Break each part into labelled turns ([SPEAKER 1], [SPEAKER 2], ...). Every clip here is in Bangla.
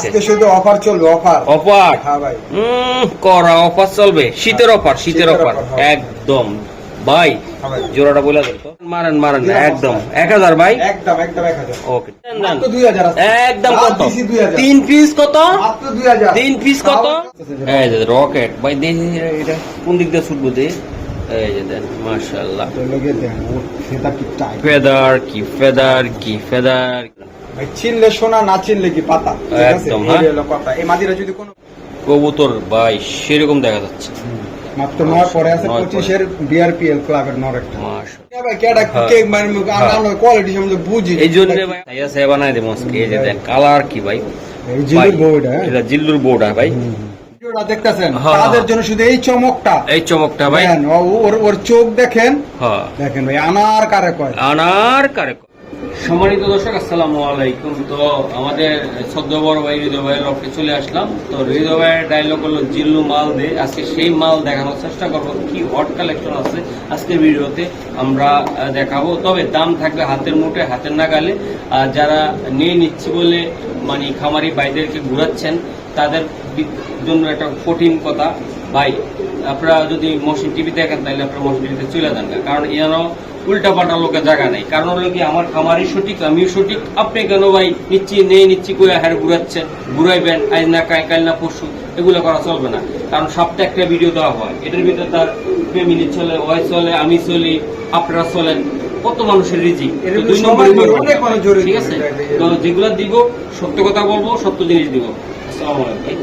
[SPEAKER 1] আজকে শুধু অফার চলবে অফার।
[SPEAKER 2] অফার?
[SPEAKER 1] হ্যাঁ ভাই।
[SPEAKER 2] উম, করা অফার চলবে। শীতের অফার শীতের অফার।
[SPEAKER 1] হ্যাঁ।
[SPEAKER 2] একদম। ভাই
[SPEAKER 1] হ্যাঁ
[SPEAKER 2] জোড়াটা বলে দেন মারেন মারেন একদম। এক হাজার ভাই?
[SPEAKER 1] একদম একদম এক হাজার।
[SPEAKER 2] ওকে। একদম কত। তিন পিস কত? তিন পিস কত? এই যে রকেট। ভাই দেখি এটা কোন দিক দিয়ে ছুটবো দে এই যে দেন
[SPEAKER 1] কি
[SPEAKER 2] ফেদার কি ফেদার কি ফেদার
[SPEAKER 1] ভাই চিনলে সোনা না চিনলে কি পাতা?
[SPEAKER 2] একদম, হ্যাঁ।
[SPEAKER 1] কথা। এই মাদিরা যদি কোনো
[SPEAKER 2] কবুতর সেরকম দেখা যাচ্ছে।
[SPEAKER 1] মাত্র নয় পরে আছে পঁচিশের বিআরপিএল ক্লাবের নর একটা। কোয়ালিটি সম্বন্ধে বুঝি।
[SPEAKER 2] এই জন্য ভাই সাইয়া সাইয়া বানাই দেবো এই যে কালার কি ভাই?
[SPEAKER 1] এই জিলুর
[SPEAKER 2] ভাই,
[SPEAKER 1] বউটা
[SPEAKER 2] এটা জিল্লুর বোর্ড ভাই।
[SPEAKER 1] দেখতেছেন। তাদের জন্য শুধু এই চমকটা।
[SPEAKER 2] এই চমকটা ভাই।
[SPEAKER 1] ওর ওর চোখ দেখেন।
[SPEAKER 2] হ্যাঁ।
[SPEAKER 1] দেখেন ভাই আনার কারে কয়?
[SPEAKER 2] আনার কারে সম্মানিত দর্শক, আসসালামু আলাইকুম। তো আমাদের সদ্য বড় ভাই, হৃদয় ভাইয়ের লক্ষ্যে চলে আসলাম। তো হৃদয় ভাইয়ের ডায়লগ হলো জিল্লু মাল দে। আজকে সেই মাল দেখানোর চেষ্টা করব, কি হট কালেকশন আছে আজকের ভিডিওতে আমরা দেখাবো। তবে দাম থাকবে হাতের মুঠে হাতের নাগালে। আর যারা নিয়ে নিচ্ছি বলে মানে খামারি ভাইদেরকে ঘুরাচ্ছেন, তাদের জন্য একটা কঠিন কথা। ভাই, আপনারা যদি মসিন টিভি দেখেন, তাহলে আপনারা মসিন টিভিতে চলে যান। কারণ এন উল্টা পাল্টা লোকের জায়গা নেই। কারণ হলো কি আমার খামারই সঠিক আমিও সঠিক। আপনি কেন ভাই নিচ্ছি নেই নিচ্ছি কই হারে ঘুরাচ্ছেন ঘুরাইবেন আজ না কাল কাল না পরশু এগুলো করা চলবে না। কারণ সপ্তাহে একটা ভিডিও দেওয়া হয়। এটার ভিতরে তার ফ্যামিলি চলে ওয়াই চলে আমি চলি আপনারা চলেন। কত মানুষের
[SPEAKER 1] জড়িত
[SPEAKER 2] ঠিক আছে। তো যেগুলো দিব সত্য কথা বলব সত্য জিনিস দিব। আসসালামু আলাইকুম।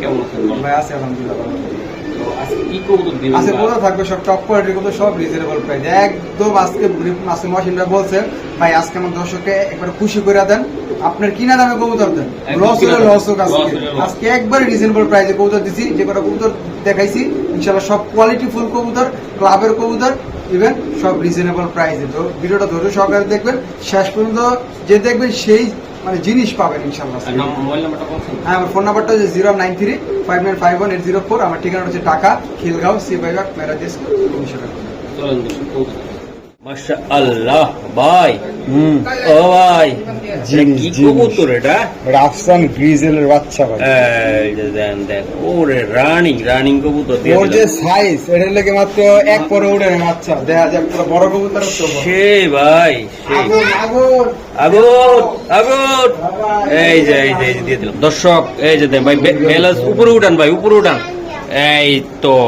[SPEAKER 2] কেমন আছেন?
[SPEAKER 1] ভাই আছে আলহামদুলিল্লাহ
[SPEAKER 2] কি কবুতর দিবেন
[SPEAKER 1] আছে
[SPEAKER 2] বা-
[SPEAKER 1] থাকবে সব টপ কোয়ালিটির সব রিজনেবল প্রাইস একদম আজকে আজকে মহাসিনরা বলছে ভাই আজকে আমার দর্শককে একবার খুশি করে দেন। আপনার কিনা দামে কবুতর দেন। লস হলে লস হোক আজকে। আজকে একবারে রিজনেবল প্রাইসে কবুতর দিছি যে কটা কবুতর দেখাইছি ইনশাআল্লাহ সব কোয়ালিটি ফুল কবুতর ক্লাবের কবুতর ইভেন সব রিজনেবল প্রাইসে তো ভিডিওটা ধৈর্য সহকারে দেখবেন। শেষ পর্যন্ত যে দেখবেন সেই মানে জিনিস পাবেন ইনশাআল্লাহ
[SPEAKER 2] আর নাম- মোবাইল নাম্বারটা বলছেন?
[SPEAKER 1] হ্যাঁ আমার ফোন নাম্বারটা হচ্ছে zero nine three five nine five one eight zero four. আমার ঠিকানা হচ্ছে ঢাকা খিলগাঁও সি মেরাদেশ মেরাজ
[SPEAKER 2] চলেন মাশা আল্লাহ ভাই ও ভাই এটা কি কবুতর এটা?
[SPEAKER 1] রাফসান গ্রিজেলের বাচ্চা ভাই।
[SPEAKER 2] দেন দেন। ওরে রানিং রানিং কবুতর দিয়ে
[SPEAKER 1] ওর যে
[SPEAKER 2] দিলাম।
[SPEAKER 1] সাইজ এটার লেগে মাত্র এক পরে উঠে না বাচ্চা। দেখা যায় পুরো বড় কবুতর তো বড়।
[SPEAKER 2] ভাই
[SPEAKER 1] আগুন আগুন।
[SPEAKER 2] আগুন আগুন। এই যে এই যে এই দিয়ে দিলাম। দর্শক এই যে দেন ভাই বেলাস উপরে উঠান ভাই উপরে উঠান। এই তো।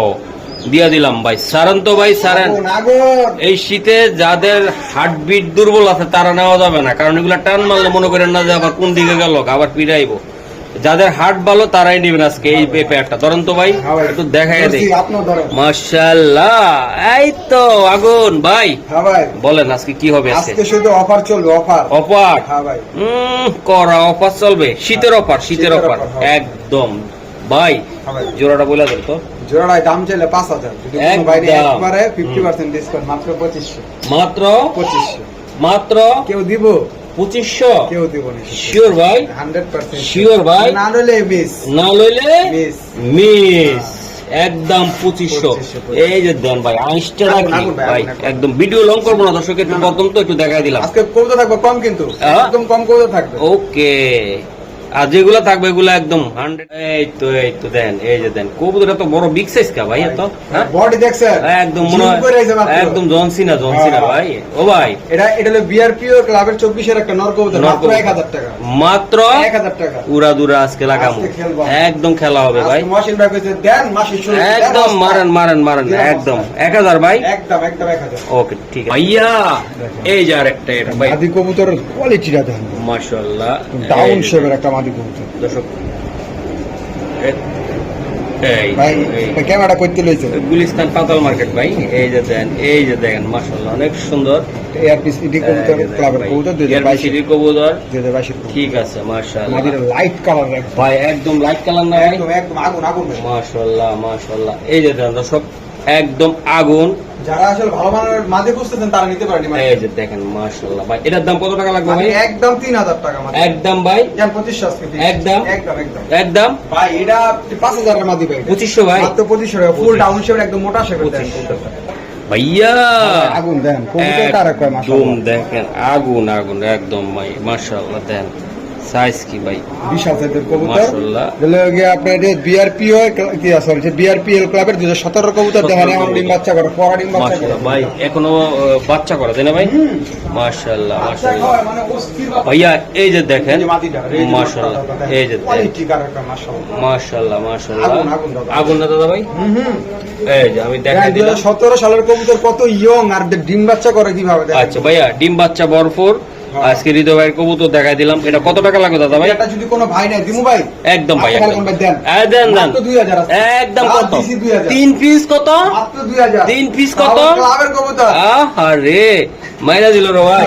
[SPEAKER 2] দিয়া দিলাম ভাই। সারান তো ভাই সারান। এই শীতে যাদের হার্টবিট দুর্বল আছে তারা নেওয়া যাবে না। কারণ এগুলা টান মারলে মনে করেন না যে আবার কোন দিকে গেল আবার পিড়াইবো। যাদের হার্ট ভালো তারাই নেবেন আজকে এই পেয়ারটা। ধরেন তো ভাই
[SPEAKER 1] হ্যাঁ
[SPEAKER 2] একটু দেখাই দেই মাশাল্লাহ। এই তো আগুন ভাই।
[SPEAKER 1] হ্যাঁ
[SPEAKER 2] বলেন আজকে কি হবে আজকে?
[SPEAKER 1] শুধু অফার চলবে অফার।
[SPEAKER 2] অফার?
[SPEAKER 1] হ্যাঁ ভাই।
[SPEAKER 2] উম, করা অফার চলবে। শীতের অফার শীতের অফার।
[SPEAKER 1] হ্যাঁ।
[SPEAKER 2] একদম। ভাই
[SPEAKER 1] হ্যাঁ ভাই।
[SPEAKER 2] জোড়াটা বলে দেন তো।
[SPEAKER 1] জোড়ায় দাম চাইলে পাঁচ হাজার যদি কোনো
[SPEAKER 2] একদম।
[SPEAKER 1] বাইরে একবারে ফিফটি পার্সেন্ট ডিসকাউন্ট মাত্র পঁচিশশো।
[SPEAKER 2] মাত্র?
[SPEAKER 1] পঁচিশশো।
[SPEAKER 2] মাত্র?
[SPEAKER 1] কেউ দিব?
[SPEAKER 2] পঁচিশশো?
[SPEAKER 1] কেউ দিব না।
[SPEAKER 2] শিওর ভাই?
[SPEAKER 1] হান্ড্রেড পার্সেন্ট
[SPEAKER 2] Sure ভাই?
[SPEAKER 1] না হলে মিস
[SPEAKER 2] না লইলে
[SPEAKER 1] মিস
[SPEAKER 2] মিস একদম পঁচিশশো এই যে দেন ভাই আইসটা রাখি।
[SPEAKER 1] ভাই।
[SPEAKER 2] একদম। ভিডিও লং করব না দর্শক একটু
[SPEAKER 1] না, না।
[SPEAKER 2] প্রথম তো একটু দেখাই দিলাম।
[SPEAKER 1] আজকে কবুতর থাকবে কম কিন্তু? একদম কম কবুতর থাকবে।
[SPEAKER 2] ওকে আর যেগুলো থাকবে এগুলো একদম হান্ড্রেড এই তো এই তো দেন এই যে দেন কবুতর এত বড় বিগ সাইজ কা ভাই এত? হ্যাঁ?
[SPEAKER 1] বডি দেখছেন?
[SPEAKER 2] একদম মনে হয়। একদম জনসিনা জনসিনা
[SPEAKER 1] হ্যাঁ।
[SPEAKER 2] ভাই। ও ভাই।
[SPEAKER 1] এটা এটা হলো বিআরপিও ক্লাবের চব্বিশের একটা নর কবুতর মাত্র
[SPEAKER 2] কবুতর।
[SPEAKER 1] এক হাজার টাকা।
[SPEAKER 2] মাত্র
[SPEAKER 1] এক হাজার টাকা।
[SPEAKER 2] উড়া দুরা আজকে লাগামো। একদম খেলা হবে ভাই।
[SPEAKER 1] মহসিন ভাই কইছে দেন মাসি শুরু
[SPEAKER 2] একদম মারেন মারেন মারেন একদম।
[SPEAKER 1] অবস্থা।
[SPEAKER 2] এক হাজার ভাই?
[SPEAKER 1] একদম একদম এক হাজার।
[SPEAKER 2] ওকে ঠিক আছে। ভাইয়া এই যে আরেকটা এটা ভাই।
[SPEAKER 1] মাদি কবুতরের কোয়ালিটিটা দেখেন
[SPEAKER 2] মাশাআল্লাহ।
[SPEAKER 1] ডাউন শেপের একটা
[SPEAKER 2] দর্শক
[SPEAKER 1] ভাই ক্যামেরাটা করতে লইছে?
[SPEAKER 2] গুলিস্তান পাতাল মার্কেট ভাই এই যে দেন এই যে দেখেন মাশাআল্লাহ অনেক সুন্দর।
[SPEAKER 1] এয়ারপিস কবুতর
[SPEAKER 2] এই যে দেখেন
[SPEAKER 1] ক্লাবের কবুতর দুই হাজার
[SPEAKER 2] এর কবুতর।
[SPEAKER 1] দুই হাজার বাইশের কবুতর।
[SPEAKER 2] ঠিক আছে মাশাআল্লাহ।
[SPEAKER 1] মাদির লাইট কালার
[SPEAKER 2] ভাই একদম লাইট কালার না
[SPEAKER 1] একদম একদম আগুন আগুন
[SPEAKER 2] মাশাআল্লাহ মাশাআল্লাহ। এই যে দেন দর্শক একদম আগুন।
[SPEAKER 1] যারা আসলে ভালো মানের মাদি খুঁজতেছেন তারা নিতে পারেনি মানে
[SPEAKER 2] এই যে দেখেন মাশাআল্লাহ। ভাই এটার দাম কত টাকা লাগবে ভাই?
[SPEAKER 1] একদম তিন হাজার টাকা মাদি।
[SPEAKER 2] একদম ভাই।
[SPEAKER 1] পঁচিশশো আজকে
[SPEAKER 2] একদম?
[SPEAKER 1] একদম একদম।
[SPEAKER 2] একদম?
[SPEAKER 1] ভাই এটা পাঁচ হাজারের মাদি ভাই। এটা।
[SPEAKER 2] পঁচিশশো ভাই?
[SPEAKER 1] মাত্র পঁচিশশো টাকা ফুল ডাউন শেপের একদম মোটা শেপের দেন।
[SPEAKER 2] ভাইয়া!
[SPEAKER 1] আগুন দেন। কবুতর কারা কয় মাশাআল্লাহ?
[SPEAKER 2] দেখেন আগুন আগুন একদম ভাই মাশাআল্লাহ দেন। সাইজ কি ভাই
[SPEAKER 1] বিশাল সাইজের কবুতর। গিয়ে আপনার এটা কি সরি বিআরপিএল ক্লাবের দুশো সতেরো কবুতর দেখেন এখন ডিম বাচ্চা করে পরা ডিম বাচ্চা করে
[SPEAKER 2] ভাই এখনও বাচ্চা করা তাই না ভাই মাশাআল্লাহ মাশাআল্লাহ
[SPEAKER 1] মানে।
[SPEAKER 2] ভাইয়া এই যে দেখেন মাশাআল্লাহ এই যে
[SPEAKER 1] মাশাআল্লাহ।
[SPEAKER 2] মাশাআল্লাহ
[SPEAKER 1] আগুন,
[SPEAKER 2] না দাদা ভাই। এই যে আমি দেখা
[SPEAKER 1] দেখেন,
[SPEAKER 2] দিলাম
[SPEAKER 1] 2017 সালের কবুতর কত ইয়ং আর ডিম বাচ্চা করে কীভাবে দেখেন।
[SPEAKER 2] আচ্ছা ভাইয়া ডিম বাচ্চা ভরপুর। আজকে হৃদয় ভাইয়ের কবুতর দেখাই দিলাম। এটা কত টাকা লাগবে দাদা ভাই?
[SPEAKER 1] এটা যদি কোনো ভাই নাই দিমু ভাই।
[SPEAKER 2] একদম ভাই একদম।
[SPEAKER 1] দেন।
[SPEAKER 2] দেন দেন।
[SPEAKER 1] মাত্র 2000 আছে।
[SPEAKER 2] একদম কত? তিন পিস কত? তিন piece কত? আরে মাইরা দিল রে ভাই।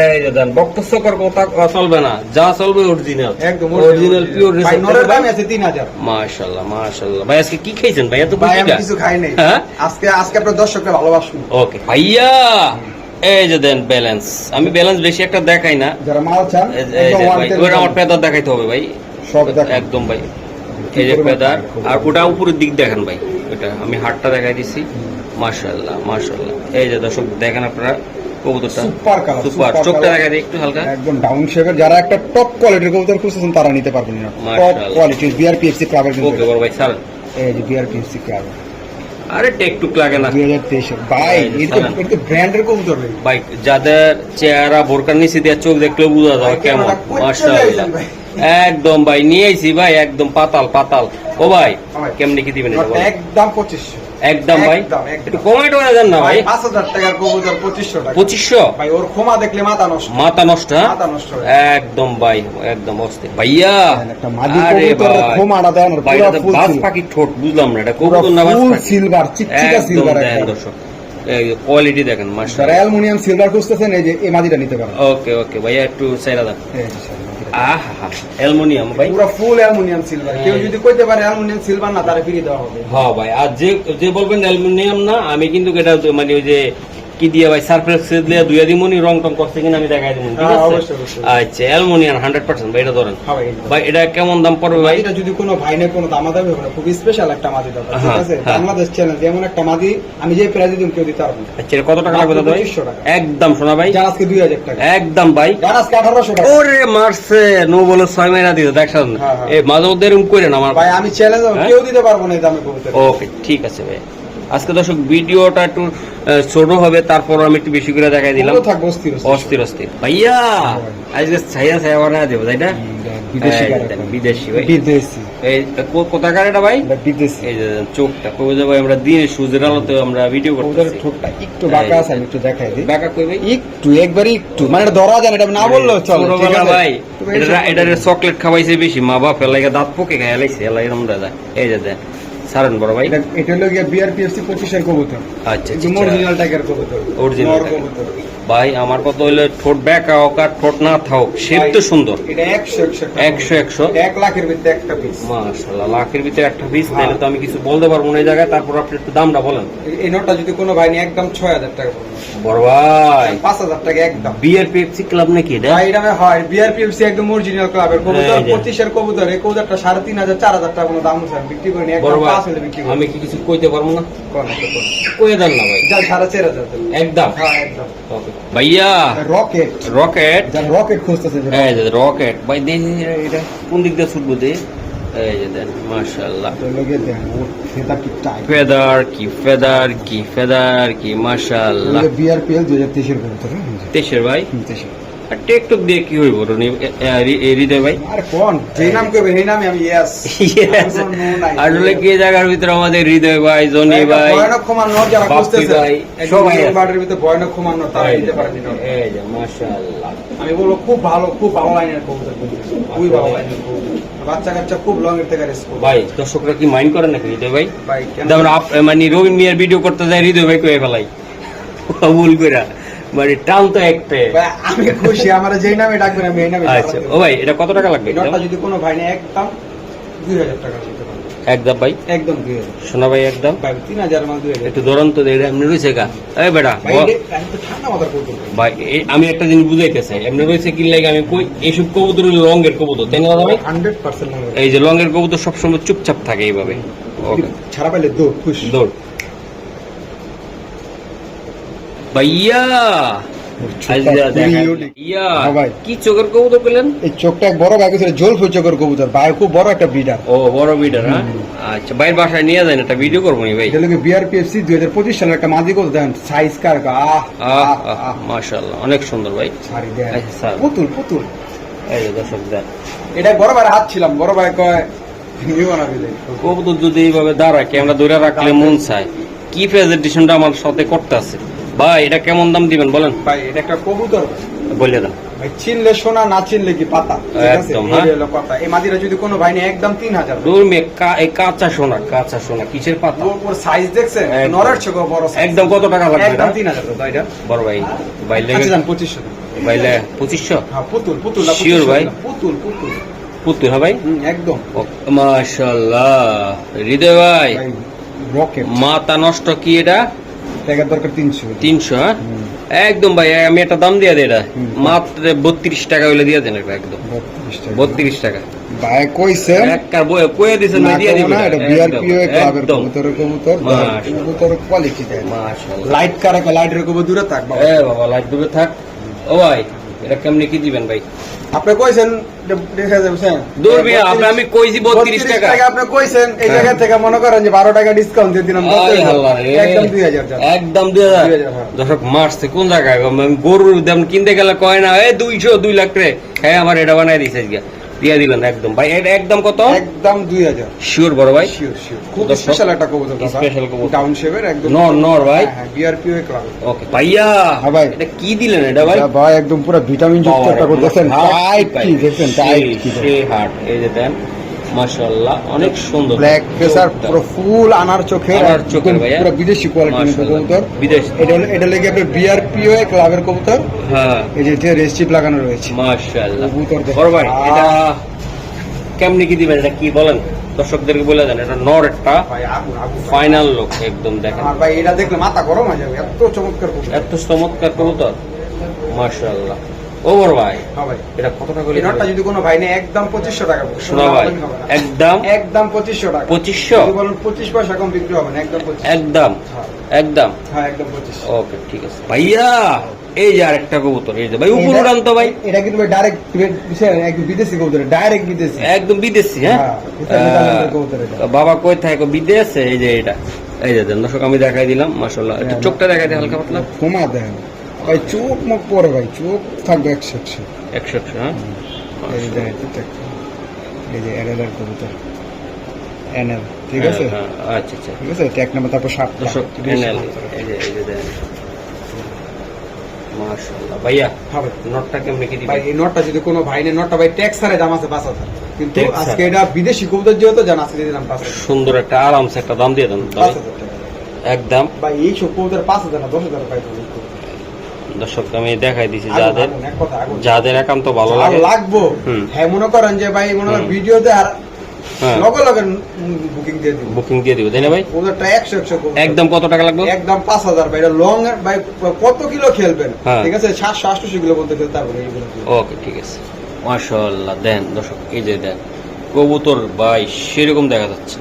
[SPEAKER 2] এই দেন বক্তব্য কর কথা চলবে না। যা চলবে অরিজিনাল
[SPEAKER 1] একদম
[SPEAKER 2] অরিজিনাল পিওর
[SPEAKER 1] ভাই নরের দাম আছে 3000
[SPEAKER 2] মাশাআল্লাহ মাশাআল্লাহ। ভাই আজকে কি খাইছেন? ভাই এত
[SPEAKER 1] কিছু খাই নাই।
[SPEAKER 2] হ্যাঁ?
[SPEAKER 1] আজকে আজকে আপনার দর্শককে ভালোবাসুন।
[SPEAKER 2] ওকে ভাইয়া! এই যে দেন ব্যালেন্স আমি ব্যালেন্স বেশি একটা দেখাই না।
[SPEAKER 1] যারা মাল চান
[SPEAKER 2] ওটা আমার পেদার দেখাইতে হবে ভাই।
[SPEAKER 1] সব
[SPEAKER 2] একদম ভাই। এই যে পেদার। আর ওটা উপরের দিক দেখেন ভাই। ওটা আমি হাতটা দেখাই দিছি। মাশাআল্লাহ মাশাআল্লাহ। এই যে দর্শক দেখেন আপনারা কবুতরটা।
[SPEAKER 1] সুপার কালার
[SPEAKER 2] সুপার চোখটা দেখা দিই একটু হালকা।
[SPEAKER 1] একদম ডাউন শেপের যারা একটা টপ কোয়ালিটির কবুতর খুঁজতেছেন তারা নিতে পারবেন টপ
[SPEAKER 2] মাশাআল্লাহ।
[SPEAKER 1] কোয়ালিটির বিআরপিএফসি ক্লাবের কিন্তু
[SPEAKER 2] ওকে বড় ভাই স্যার
[SPEAKER 1] এই যে বিআরপিএফসি ক্লাব
[SPEAKER 2] আরে টেকটুক লাগে না।
[SPEAKER 1] 2023 ভাই
[SPEAKER 2] এই যে
[SPEAKER 1] এটা
[SPEAKER 2] সালাম।
[SPEAKER 1] এটা ব্র্যান্ডের কবুতর ভাই
[SPEAKER 2] ভাই যাদের চেহারা বোরকার নিচে দিয়ে চোখ দেখলে বোঝা যাবে
[SPEAKER 1] ভাই,
[SPEAKER 2] কেমন।
[SPEAKER 1] ক্যামেরা
[SPEAKER 2] একদম ভাই নিয়ে আইছি ভাই একদম পাতাল পাতাল। ও ভাই। কেমনি কি দিবেন
[SPEAKER 1] একদম 2500
[SPEAKER 2] একদম ভাই?
[SPEAKER 1] একদম, একদম।
[SPEAKER 2] একটু দেন না ভাই।
[SPEAKER 1] ভাই 5000 টাকার কবুতর 2500 টাকা।
[SPEAKER 2] পঁচিশশো?
[SPEAKER 1] ভাই ওর ক্ষমা দেখলে মাথা নষ্ট।
[SPEAKER 2] মাথা নষ্ট হ্যাঁ?
[SPEAKER 1] মাথা নষ্ট
[SPEAKER 2] একদম ভাই একদম অস্থির। ভাইয়া আরে ভাই।
[SPEAKER 1] ক্ষমাটা দেন
[SPEAKER 2] ভাই এটা
[SPEAKER 1] সিল-
[SPEAKER 2] পাখির ঠোঁট বুঝলাম না এটা কবুতর না
[SPEAKER 1] সিলভার চিকচিকা সিলভার একটা
[SPEAKER 2] দর্শক কোয়ালিটি দেখেন মাশাআল্লাহ।
[SPEAKER 1] অ্যালুমিনিয়াম সিলভার খুঁজতেছেন এই যে এই মাদিটা নিতে পারেন।
[SPEAKER 2] ওকে ওকে ভাইয়া একটু সাইরা দেন। আহা অ্যালুমিনিয়াম ভাই।
[SPEAKER 1] পুরো ফুল অ্যালুমিনিয়াম সিলভার কেউ যদি কইতে পারে অ্যালুমিনিয়াম সিলভার না তারে ফিরিয়ে দেওয়া হবে।
[SPEAKER 2] হ্যাঁ ভাই আর যে যে বলবেন অ্যালুমিনিয়াম না আমি কিন্তু এটা মানে ওই যে কি দিয়ে ভাই? সারফেস দিয়ে দুইয়া দিমনি রং টং করছে কিনা আমি দেখাই ঠিক
[SPEAKER 1] হ্যাঁ,
[SPEAKER 2] আছে। আচ্ছা অ্যালুমিনিয়াম পার্সেন্ট ভাই এটা ধরেন।
[SPEAKER 1] হ্যাঁ ভাই,
[SPEAKER 2] এটা কেমন দাম পড়বে ভাই?
[SPEAKER 1] মাদিটা যদি কোনো ভাই কোনো হবে না খুব স্পেশাল একটা মাদি ঠিক
[SPEAKER 2] হ্যাঁ,
[SPEAKER 1] আছে?
[SPEAKER 2] হ্যাঁ।
[SPEAKER 1] বাংলাদেশ চ্যানেল যেমন একটা মাদি আমি যে প্রাইজ দিম কেউ দিতে পারব
[SPEAKER 2] আচ্ছা এটা কত টাকা লাগবে দাদা ভাই? একদম শোনা ভাই।
[SPEAKER 1] যার আজকে দুই হাজার টাকা।
[SPEAKER 2] একদম ভাই।
[SPEAKER 1] যার আজকে আঠারোশো টাকা।
[SPEAKER 2] ওরে মারছে নো বলে ছয় মাইনা দিতে দেখছেন?
[SPEAKER 1] হ্যাঁ, হ্যাঁ।
[SPEAKER 2] এই মাঝে মধ্যে এরকম করে না আমার।
[SPEAKER 1] ভাই আমি চ্যালেঞ্জ
[SPEAKER 2] হ্যাঁ?
[SPEAKER 1] কেউ দিতে পারব না এই দামে কবুতর
[SPEAKER 2] ওকে ঠিক আছে ভাই। আজকে দর্শক ভিডিওটা একটু ছোট হবে তারপর আমি একটু বেশি করে দেখাই দিলাম।
[SPEAKER 1] অস্থির অস্থির।
[SPEAKER 2] ভাইয়া আজকে ছাইয়া ছাইয়া বানায় দেবো তাই না?
[SPEAKER 1] বিদেশি
[SPEAKER 2] এই
[SPEAKER 1] কার
[SPEAKER 2] দেন,
[SPEAKER 1] একটা।
[SPEAKER 2] বিদেশি ভাই
[SPEAKER 1] বিদেশি।
[SPEAKER 2] এই কোথাকার এটা ভাই?
[SPEAKER 1] বিদেশি।
[SPEAKER 2] এই যে চোখটা কই ভাই আমরা দিনে সূর্যের আলোতে আমরা ভিডিও
[SPEAKER 1] কবুতরের
[SPEAKER 2] করতেছি।
[SPEAKER 1] ঠোঁটটা একটু বাঁকা আছে একটু দেখাই দিই।
[SPEAKER 2] বাঁকা কই ভাই?
[SPEAKER 1] একটু একবারই একটু মানে এটা ধরা যায় এটা না বললেও চলে ঠিক আছে?
[SPEAKER 2] ভাই এটা চকলেট খাওয়াইছে বেশি মা বাপ এলাকা দাঁত পোকে খাই লাইছে দাদা এই যে দেন সারেন বড় ভাই।
[SPEAKER 1] এটা- হলো গিয়া বিআরপিএফসি পঁচিশের কবুতর।
[SPEAKER 2] আচ্ছা
[SPEAKER 1] একদম
[SPEAKER 2] আচ্ছা।
[SPEAKER 1] অরিজিনাল টাইগার কবুতর। নর কবুতর।
[SPEAKER 2] ভাই আমার কথা হইলে ঠোঁট ব্যাকা হোক আর ঠোঁট না থাক শেপ তো সুন্দর।
[SPEAKER 1] একশো একশো এক লাখের ভিতরে একটা পিস
[SPEAKER 2] মাশাল্লাহ লাখের ভিতরে একটা পিস
[SPEAKER 1] হ্যাঁ।
[SPEAKER 2] তাহলে তো আমি কিছু বলতে পারব না এই জায়গায় তারপর আপনি একটু দামটা বলেন।
[SPEAKER 1] এই নোটটা যদি কোনো ভাই নিয়ে একদম ছয় হাজার টাকা।
[SPEAKER 2] বড় ভাই।
[SPEAKER 1] পাঁচ হাজার টাকা একদম।
[SPEAKER 2] বিয়ার পেপসি ক্লাব নাকি এটা?
[SPEAKER 1] ভাই এটা হয়। বিআরপিএফসি একদম অরিজিনাল ক্লাবের কবুতর পঁচিশের কবুতর। এই কবুতরটা সাড়ে তিন হাজার চার হাজার টাকা কোনো দাম আমি বিক্রি করিনি একদম পাঁচ বিক্রি
[SPEAKER 2] আমি কি কিছু কইতে পারব না? কয়ে দেন না ভাই।
[SPEAKER 1] যা সাড়ে চার হাজার
[SPEAKER 2] একদম।
[SPEAKER 1] হ্যাঁ একদম।
[SPEAKER 2] Okay. ভাইয়া
[SPEAKER 1] রকেট
[SPEAKER 2] রকেট
[SPEAKER 1] রকেট খুঁজতেছে হ্যাঁ
[SPEAKER 2] এই যে রকেট ভাই দেন এটা কোন দিক দিয়ে ছুটবো দে? এই যে দেন মাশাআল্লাহ। ফেদার কি ফেদার কি ফেদার কি মাশাআল্লাহ।
[SPEAKER 1] বিআরপিএল দুই হাজার তেইশের কবুতর হ্যাঁ?
[SPEAKER 2] তেইশের ভাই?
[SPEAKER 1] হুম, তেইশের।
[SPEAKER 2] আর টেকটক দিয়ে কি হইব রনি? হৃদয় ভাই?
[SPEAKER 1] আরে কোন? যেই নাম সেই নামে আমি ইয়েস.
[SPEAKER 2] আসলে কি জায়গার ভিতরে আমাদের হৃদয় ভাই জনি ভাই
[SPEAKER 1] ভয়ানক যারা
[SPEAKER 2] ভাই, সবাই
[SPEAKER 1] বাড়ির ভিতরে ভয়ানক তারা দিতে
[SPEAKER 2] যে,
[SPEAKER 1] পারেনি নোট।
[SPEAKER 2] এই যে মাশাআল্লাহ।
[SPEAKER 1] আমি বলব খুব ভালো খুব ভালো লাইনের কবুতর খুবই ভালো লাইনের বাচ্চা কাচ্চা খুব লং এর থেকে
[SPEAKER 2] ভাই দর্শকরা কি মাইন্ড করে নাকি হৃদয় ভাই? যেমন মানে রবীন মিয়ার ভিডিও করতে যায় হৃদয় ভাই কয়ে ফেলাই। ভুল করে মানে টান তো একটা
[SPEAKER 1] ভাই, আমি খুশি আমার যেই নামে ডাকবেন আমি এই নামে
[SPEAKER 2] আচ্ছা ও ভাই এটা কত টাকা লাগবে
[SPEAKER 1] নোটটা যদি কোনো ভাই নেয় একদম দুই হাজার টাকা
[SPEAKER 2] একদম ভাই।
[SPEAKER 1] একদম হাজার।
[SPEAKER 2] ভাই একদম
[SPEAKER 1] তিন হাজার হাজার।
[SPEAKER 2] একটু দেয় এমনি রয়েছে গা। এই বেটা
[SPEAKER 1] ভাই আমি তো
[SPEAKER 2] একটা জিনিস বুঝাইতে চাই। এমনি রয়েছে কি লাগে আমি কই এইসব কবুতর লং এর কবুতর তাই না দাদা ভাই?
[SPEAKER 1] হান্ড্রেড পার্সেন্ট
[SPEAKER 2] এই যে রঙের কবুতর সবসময় চুপচাপ থাকে এইভাবে। ওকে
[SPEAKER 1] ছাড়া পাইলে দৌড় খুশ
[SPEAKER 2] দৌড়। ভাইয়া। ইয়া
[SPEAKER 1] হ্যাঁ ভাই।
[SPEAKER 2] কি চোখের কবুতর পেলেন?
[SPEAKER 1] এই চোখটা এক বড় ছিল চোখের কবুতর ভাই খুব বড় একটা ব্রিডার
[SPEAKER 2] ও বড় হ্যাঁ? আচ্ছা বাসায় নিয়ে যান একটা ভিডিও করব ভাই?
[SPEAKER 1] এটা লোকে বিআরপিএফসি দুই হাজার পঁচিশ সালের একটা মাদি কবুতর দেন সাইজ কার আহ
[SPEAKER 2] আহ
[SPEAKER 1] আহ
[SPEAKER 2] আহ
[SPEAKER 1] আহ
[SPEAKER 2] মাশাআল্লাহ অনেক সুন্দর ভাই। আচ্ছা,
[SPEAKER 1] পুতুল পুতুল।
[SPEAKER 2] এই দর্শক দেন
[SPEAKER 1] এটা বড় ভাই হাত ছিলাম বড় ভাই কয়
[SPEAKER 2] কবুতর যদি এইভাবে দাঁড়ায় ক্যামেরা ধরে রাখলে মন চায়। কি প্রেজেন্টেশনটা আমার সাথে করতে আছে? ভাই এটা কেমন দাম দিবেন বলেন।
[SPEAKER 1] ভাই এটা একটা কবুতর।
[SPEAKER 2] বলে
[SPEAKER 1] ভাই চিনলে সোনা না চিনলে কি পাতা?
[SPEAKER 2] একদম,
[SPEAKER 1] এই
[SPEAKER 2] হ্যাঁ।
[SPEAKER 1] এই মাদিরা যদি কোনো ভাই নেই একদম তিন হাজার।
[SPEAKER 2] এই কাঁচা সোনা কাঁচা সোনা কিসের পাতা?
[SPEAKER 1] ওর সাইজ দেখছেন। নরের বড় size।
[SPEAKER 2] একদম কত টাকা লাগবে?
[SPEAKER 1] একদম? তিন হাজার। দাদা এটা
[SPEAKER 2] বড় ভাই বাইলে
[SPEAKER 1] আচ্ছা যান পঁচিশশো।
[SPEAKER 2] বাইলে পঁচিশশো?
[SPEAKER 1] হ্যাঁ পুতুল পুতুল 2500
[SPEAKER 2] ভাই?
[SPEAKER 1] পুতুল পুতুল
[SPEAKER 2] পুতুল। হ্যাঁ ভাই?
[SPEAKER 1] একদম।
[SPEAKER 2] মাশাল্লাহ। হৃদয় ভাই।
[SPEAKER 1] ভাই
[SPEAKER 2] মাথা নষ্ট কি এটা?
[SPEAKER 1] টাকার দরকার তিনশো।
[SPEAKER 2] তিনশো হ্যাঁ? একদম ভাই আমি একটা দাম দিয়ে দিই এটা। মাত্র বত্রিশ টাকা হইলে দিয়ে দেন একদম। বত্রিশ টাকা।
[SPEAKER 1] ভাই কইছে?
[SPEAKER 2] একটা বই
[SPEAKER 1] না
[SPEAKER 2] ভাই দিয়ে দিবেন
[SPEAKER 1] এটা বিআরপিও ক্লাবের কবুতর কবুতর কবুতর কোয়ালিটি দেয়
[SPEAKER 2] মাশাআল্লাহ।
[SPEAKER 1] লাইট কারে কবুতর দূরে থাক বাবা।
[SPEAKER 2] এ বাবা লাইট ডুবে থাক। ও ভাই এটা কেমনি কি দিবেন ভাই
[SPEAKER 1] আপনি কইছেন যে- দেখা যাবে
[SPEAKER 2] দূর মিয়া, আপনি- আমি কইছি 32 টাকা।
[SPEAKER 1] আপনি কইছেন এই
[SPEAKER 2] হ্যাঁ।
[SPEAKER 1] জায়গা থেকে মনে করেন যে বারো টাকা ডিসকাউন্ট দিয়ে দিলাম। একদম
[SPEAKER 2] একদম দুই হাজার
[SPEAKER 1] 2000, হ্যাঁ।
[SPEAKER 2] মারছে কোন জায়গায় গরুর দাম কিনতে গেলে কয় না লাখ রে হ্যাঁ আমার এটা বানাই দিছে আজকে দিয়ে দিলেন একদম। ভাই এটা একদম কত?
[SPEAKER 1] একদম দুই হাজার।
[SPEAKER 2] শিওর বড় ভাই।
[SPEAKER 1] শিওর শিওর খুব স্পেশাল একটা কবুতর
[SPEAKER 2] special কবুতর।
[SPEAKER 1] ডাউন শেপের একদম
[SPEAKER 2] নর, নর ভাই।
[SPEAKER 1] হ্যাঁ বিআরপিও ক্লাব
[SPEAKER 2] ওকে ভাইয়া
[SPEAKER 1] হ্যাঁ ভাই।
[SPEAKER 2] এটা কি দিলেন এটা ভাই?
[SPEAKER 1] ভাই একদম পুরো ভিটামিন যুক্ত একটা করে দেখেন টাইট কি দেখেন টাইট কি
[SPEAKER 2] হার্ট এই যে দেন। মাশাআল্লাহ অনেক সুন্দর
[SPEAKER 1] ব্ল্যাক ফেসার পুরো ফুল আনার চোখের
[SPEAKER 2] আনার চোখের ভাইয়া।
[SPEAKER 1] পুরো বিদেশি কোয়ালিটির। কবুতর।
[SPEAKER 2] বিদেশ।
[SPEAKER 1] এটা হলো- এটা লেগে আপনার বিআরপিও ক্লাবের কবুতর।
[SPEAKER 2] হ্যাঁ।
[SPEAKER 1] এই যে এটা রেস্টিপ লাগানো রয়েছে।
[SPEAKER 2] মাশাআল্লাহ।
[SPEAKER 1] কবুতর।
[SPEAKER 2] বড় ভাই। এটা কেমনি কি দিবেন? এটা কি বলেন? দর্শকদেরকে বলে দেন এটা নর একটা। ফাইনাল লোক একদম দেখেন।
[SPEAKER 1] আমার ভাই এটা দেখলে মাথা গরম হয়ে যাবে। এত চমৎকার
[SPEAKER 2] এত চমৎকার কবুতর। মাশাআল্লাহ। ও বড় ভাই।
[SPEAKER 1] হ্যাঁ
[SPEAKER 2] এটা কত টাকা
[SPEAKER 1] এই নটটা যদি কোনো ভাই নেই একদম পঁচিশশো টাকা
[SPEAKER 2] শোনা ভাই একদম
[SPEAKER 1] একদম পঁচিশশো টাকা।
[SPEAKER 2] পঁচিশশো?
[SPEAKER 1] যদি পঁচিশ পয়সা কম বিক্রি হবে না একদম
[SPEAKER 2] একদম একদম।
[SPEAKER 1] হ্যাঁ একদম পঁচিশ
[SPEAKER 2] ওকে ঠিক আছে। ভাইয়া এই যে আরেকটা কবুতর এই যে ভাই উপর উড়ান তো ভাই।
[SPEAKER 1] এটা কিন্তু ডাইরেক্ট একদম বিদেশি কবুতর ডাইরেক্ট বিদেশি।
[SPEAKER 2] একদম বিদেশি হ্যাঁ?
[SPEAKER 1] হ্যাঁ,
[SPEAKER 2] বাবা কই থাকে? বিদেশে? এই যে এটা এই যে দর্শক আমি দেখাই দিলাম মাশাআল্লাহ। একটু
[SPEAKER 1] হ্যাঁ।
[SPEAKER 2] চোখটা দেখাই দিই হালকা পাতলা।
[SPEAKER 1] দেন। ভাই চোখ মুখ পরে ভাই চোখ থাকবে একশো একশো
[SPEAKER 2] একশো একশো হ্যাঁ
[SPEAKER 1] এই যে এই যে এনএল কবুতর। এনএল ঠিক
[SPEAKER 2] হ্যাঁ,
[SPEAKER 1] আছে?
[SPEAKER 2] হ্যাঁ, আচ্ছা আচ্ছা।
[SPEAKER 1] ঠিক আছে? ট্যাগ নাম্বার তারপর সাত
[SPEAKER 2] এনএল এই যে এই যে মাশাআল্লাহ। ভাইয়া
[SPEAKER 1] হবে
[SPEAKER 2] নটটা কেমনে কি
[SPEAKER 1] ভাই এই নটটা যদি কোনো ভাই নেই নটটা ভাই ট্যাক্স ছাড়াই দাম আছে পাঁচ হাজার। কিন্তু আজকে এটা বিদেশি কবুতর যেহেতু জান আজকে দিয়ে দিলাম
[SPEAKER 2] সুন্দর একটা আরামসে একটা দাম দিয়ে দেন একদম।
[SPEAKER 1] ভাই এই সব কবুতর পাঁচ হাজার না দশ হাজার
[SPEAKER 2] দর্শক আমি দেখাই দিছি যাদের যাদের একান্ত ভালো লাগে।
[SPEAKER 1] লাগবো। হ্যাঁ মনে করেন যে ভাই মনে করেন ভিডিওতে আর
[SPEAKER 2] হ্যাঁ।
[SPEAKER 1] লগে লগে বুকিং দিয়ে দিব।
[SPEAKER 2] বুকিং দিয়ে দিবে তাই না ভাই?
[SPEAKER 1] ওদেরটা একশো একশো
[SPEAKER 2] একদম কত টাকা লাগবে?
[SPEAKER 1] একদম পাঁচ হাজার ভাই এটা লং ভাই কত কিলো খেলবেন?
[SPEAKER 2] হ্যাঁ।
[SPEAKER 1] ঠিক আছে? সাতশো আটশো কিলো পর্যন্ত খেলতে পারবেন
[SPEAKER 2] ওকে ঠিক আছে। দেন দর্শক এই যে দেন কবুতর ভাই সেরকম দেখা যাচ্ছে।